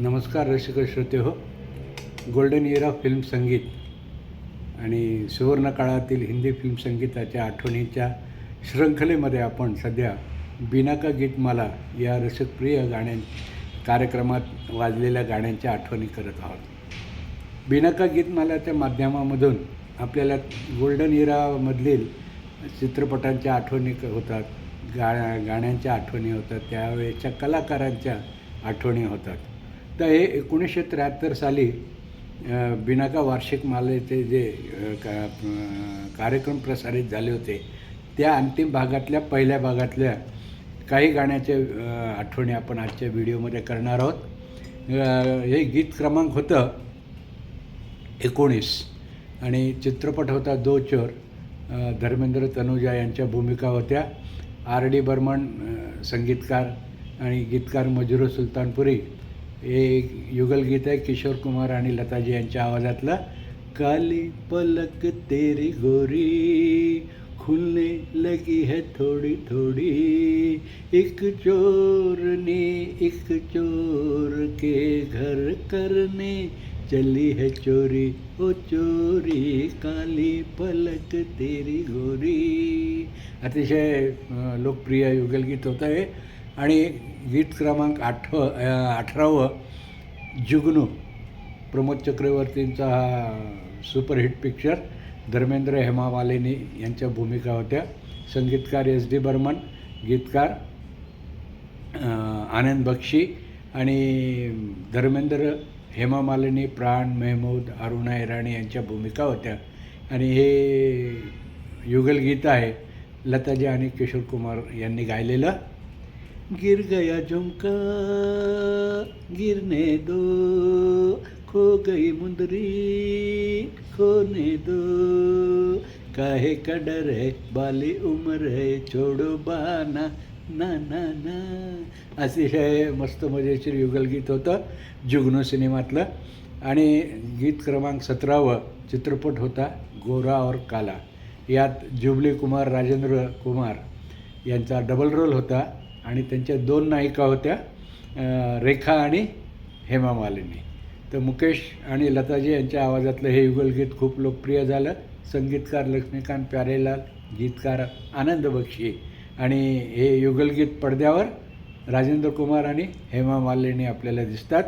नमस्कार रसिक श्रोते हो. गोल्डन इरा फिल्म संगीत आणि सुवर्ण काळातील हिंदी फिल्म संगीताच्या आठवणीच्या शृंखलेमध्ये आपण सध्या बिनाका गीतमाला या रसिकप्रिय गाण्या कार्यक्रमात वाजलेल्या गाण्यांच्या आठवणी करत आहोत. बिनाका गीतमालाच्या माध्यमामधून आपल्याला गोल्डन इरामधील चित्रपटांच्या आठवणी क- होतात गा गाण्यांच्या आठवणी होतात त्यावेळेच्या कलाकारांच्या आठवणी होतात. तर हे एकोणीसशे त्र्याहत्तर साली बिनाका वार्षिक मालेचे जे का कार्यक्रम प्रसारित झाले होते त्या अंतिम भागातल्या पहिल्या भागातल्या काही गाण्याचे आठवणी आपण आजच्या व्हिडिओमध्ये करणार आहोत. हे गीत क्रमांक होतं एकोणीस आणि चित्रपट होता दो चोर. धर्मेंद्र तनुजा यांच्या भूमिका होत्या. आर डी बर्मन संगीतकार आणि गीतकार मजुरो सुलतानपुरी. हे एक युगलगीत आहे किशोर कुमार आणि लताजी यांच्या आवाजातलं. काली पलक तेरी गोरी खुलने लगी है थोड़ी थोड़ी. एक चोर ने एक चोर के घर करने चली है चोरी. ओ चोरी काली पलक तेरी गोरी. अतिशय लोकप्रिय युगलगीत होतं हे आणि गीत क्रमांक आठ अठरावं जुगनू प्रमोद चक्रवर्तींचा हा सुपरहिट पिक्चर धर्मेंद्र हेमा मालिनी यांच्या भूमिका होत्या. संगीतकार एस डी बर्मन गीतकार आनंद बक्षी आणि धर्मेंद्र हेमा मालिनी प्राण मेहमूद अरुणा इराणी यांच्या भूमिका होत्या. आणि हे युगलगीत आहे लताजी आणि किशोर कुमार यांनी गायलेलं. गिर गया झुमका गिरने दो खो गई मुंदरी खोने दो। काहे का डर है बाली उम्र है छोड़ो बाना ना ना ना। अतिशय मस्त मजेशीर युगलगीत होतं जुगनू सिनेमातलं. आणि गीत क्रमांक सतरावं चित्रपट होता गोरा और काला. यात जुबली कुमार राजेंद्र कुमार यांचा डबल रोल होता. आणि त्यांच्या दोन नायिका होत्या रेखा आणि हेमा मालिनी. तर मुकेश आणि लताजी यांच्या आवाजातलं हे युगलगीत खूप लोकप्रिय झालं. संगीतकार लक्ष्मीकांत प्यारेलाल गीतकार आनंद बक्षी आणि हे युगलगीत पडद्यावर राजेंद्र कुमार आणि हेमा मालिनी आपल्याला दिसतात.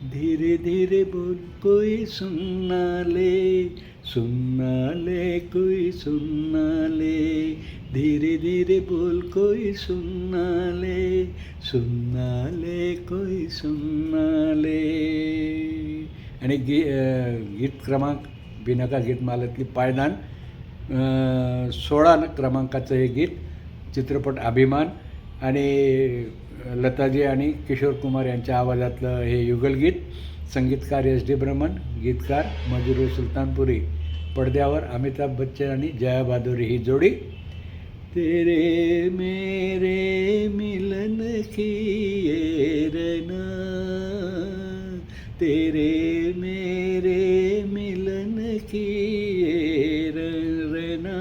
धीरे धीरे बोल कोई सुनना ले सुनना ले कोई सुनना ले। धीरे धीरे बोल कोई सुनना ले सुनना ले कोई सुनना ले। आणि गी गीत क्रमांक बिनाका गीतमालातली पायदान सोळा क्रमांकाचं हे गीत चित्रपट अभिमान आणि लताजी आणि किशोर कुमार यांच्या आवाजातलं हे युगलगीत संगीतकार एस डी ब्रह्मन गीतकार मजुरू सुलतानपुरी पडद्यावर अमिताभ बच्चन आणि जया बहादुरी ही जोडी. तेरे मेरे मिलन की रना तेरे मेरे मिलन की रना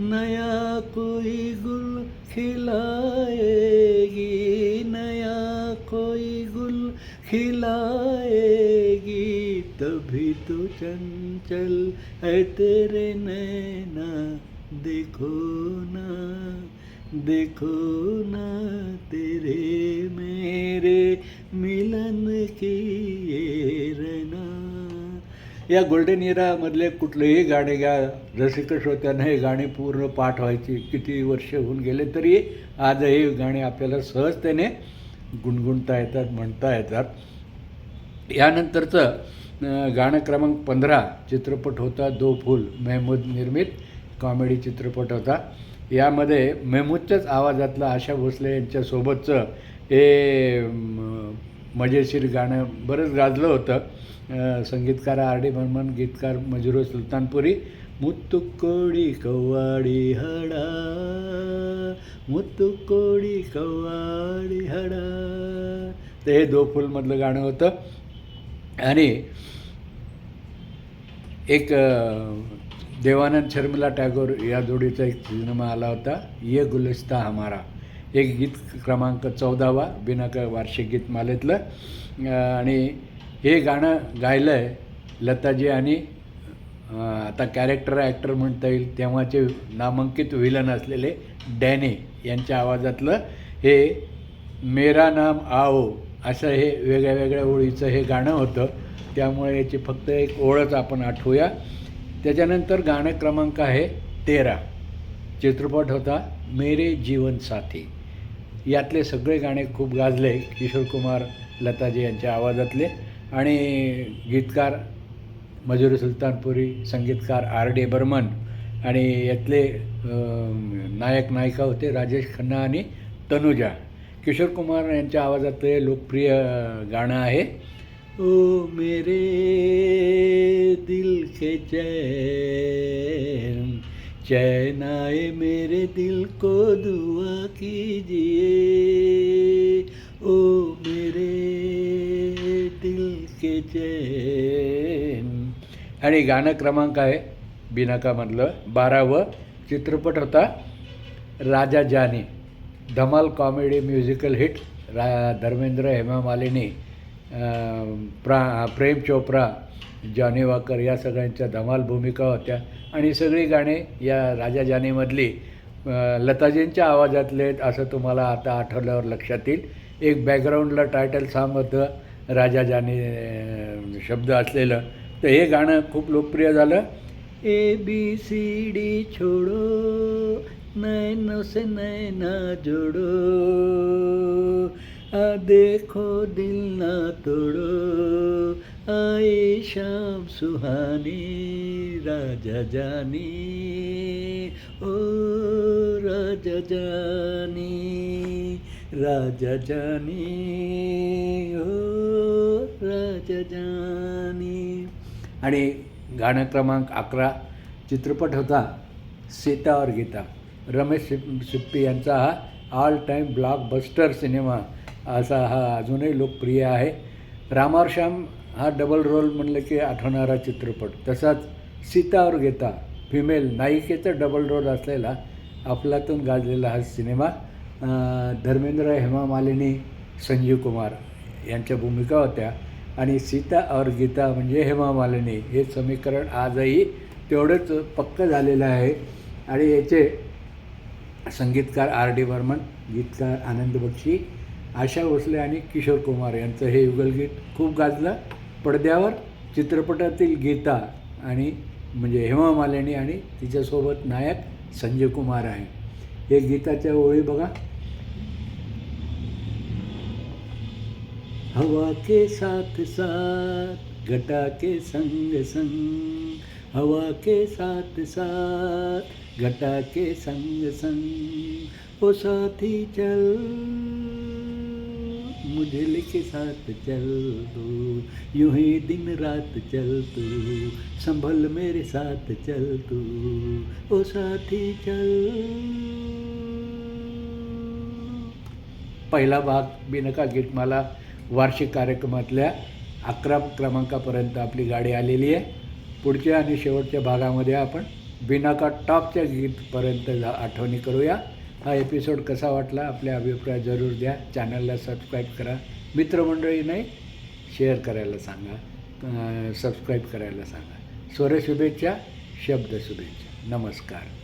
नया कोई गुल खिलाए खिलाएगी तभी तो चंचल है तेरे नैना। देखो ना देखो ना तेरे मेरे मिलन की ये रना। या गोल्डन इरामधले कुठलेही गाणे घ्या रसिक श्रोत्यांना हे गाणी पूर्ण पाठ व्हायची किती वर्ष होऊन गेले तरी आजही गाणी आपल्याला सहजतेने गुणगुणता येतात म्हणता येतात. यानंतरचं गाणं क्रमांक पंधरा चित्रपट होता दो फूल मेहमूद निर्मित कॉमेडी चित्रपट होता. यामध्ये मेहमूदच्याच आवाजातलं आशा भोसले यांच्यासोबतचं हे मजेशीर गाणं बरंच गाजलं होतं. संगीतकार आर डी बर्मन गीतकार मजुरो सुलतानपुरी முத்துக்கோடி कव्वाडी हडा मुत्तुकोडी कव्वाडी हडा ते हे दो फूलमधलं गाणं होतं आणि एक देवानंद शर्मिला टॅगोर या जोडीचा एक सिनेमा आला होता ये गुलिस्ता हमारा एक गीत क्रमांक चौदावा बिनाक वार्षिक गीत मालेतलं आणि हे गाणं गायलं आहे लताजी आणि आता कॅरेक्टर ॲक्टर म्हणता येईल तेव्हाचे नामांकित विलन असलेले डॅने यांच्या आवाजातलं हे मेरा नाम आओ असं हे वेगळ्या वेगळ्या ओळीचं हे गाणं होतं. त्यामुळे याची फक्त एक ओळच आपण आठवूया. त्याच्यानंतर गाणं क्रमांक आहे तेरा. चित्रपट होता मेरे जीवन साथी. यातले सगळे गाणे खूप गाजले किशोर कुमार लताजी यांच्या आवाजातले. आणि गीतकार मजुरी सुलतानपुरी संगीतकार आर डी बर्मन आणि यातले नायक नायिका होते राजेश खन्ना आणि तनुजा. किशोर कुमार यांच्या आवाजातले लोकप्रिय गाणं आहे. ओ मेरे दिल के चैन चैन आए मेरे दिल को दुआ कीजिए। ओ मेरे दिल के चैन आणि गाणं क्रमांक आहे बिनाकामधलं बारावं चित्रपट होता राजा जानी. धमाल कॉमेडी म्युझिकल हिट. रा धर्मेंद्र हेमा मालिनी प्रा प्रेम चोप्रा जॉनी वाकर या सगळ्यांच्या धमाल भूमिका होत्या. आणि सगळी गाणी या राजा जानीमधली. लताजींच्या आवाजातले आहेत असं तुम्हाला आता आठवल्यावर लक्षात येईल. एक बॅकग्राऊंडला टायटल सॉन्ग राजा जानी शब्द असलेलं. तर हे गाणं खूप लोकप्रिय झालं. ए बी सी डी छोडो नैनो से नैना जोड़ो आ देखो दिल ना तोड़ो आए शाम सुहानी राजा जानी ओ राजा जानी राजा जानी ओ राजा जानी। आणि गाणं क्रमांक अकरा चित्रपट होता सीता और गीता. रमेश शिप सिप्पी यांचा हा ऑल टाईम ब्लॉकबस्टर सिनेमा असा हा अजूनही लोकप्रिय आहे. रामारश्याम हा डबल रोल म्हणलं की आठवणारा चित्रपट. तसाच सीता और गीता फिमेल नायिकेचा डबल रोल असलेला अफलातून गाजलेला हा सिनेमा धर्मेंद्र हेमा मालिनी संजीव कुमार यांच्या भूमिका होत्या. आणि सीता और गीता म्हणजे हेमा मालिनी. हे समीकरण आजही तेवढंच पक्क झालेलं आहे. आणि याचे संगीतकार आर डी बर्मन गीतकार आनंद बक्षी आशा भोसले आणि किशोर कुमार यांचं हे युगलगीत खूप गाजलं. पडद्यावर चित्रपटातील गीता आणि म्हणजे हेमा मालिनी आणि तिच्यासोबत नायक संजय कुमार आहे. हे गीताच्या ओळी बघा. हवा के साथ साथ, घटा के संग संग। हवा के साथ साथ, घटा के संग संग। ओ साथी चल, मुझे लेके साथ चल तू। यूँ ही दिन रात चल तू, संभल मेरे साथ चल तू। ओ साथी चल। पहिला भाग, बिनका गीतमाला वार्षिक कार्यक्रमातल्या अकरा क्रमांकापर्यंत आपली गाडी आलेली आहे. पुढच्या आणि शेवटच्या भागामध्ये आपण बिनाका टॉपच्या गीतपर्यंत जा- आठवणी करूया. हा एपिसोड कसा वाटला आपले अभिप्राय जरूर द्या. चॅनलला सबस्क्राईब करा. मित्रमंडळी नाही शेअर करायला सांगा. सबस्क्राईब करायला सांगा. स्वर शुभेच्छा शब्द शुभेच्छा नमस्कार.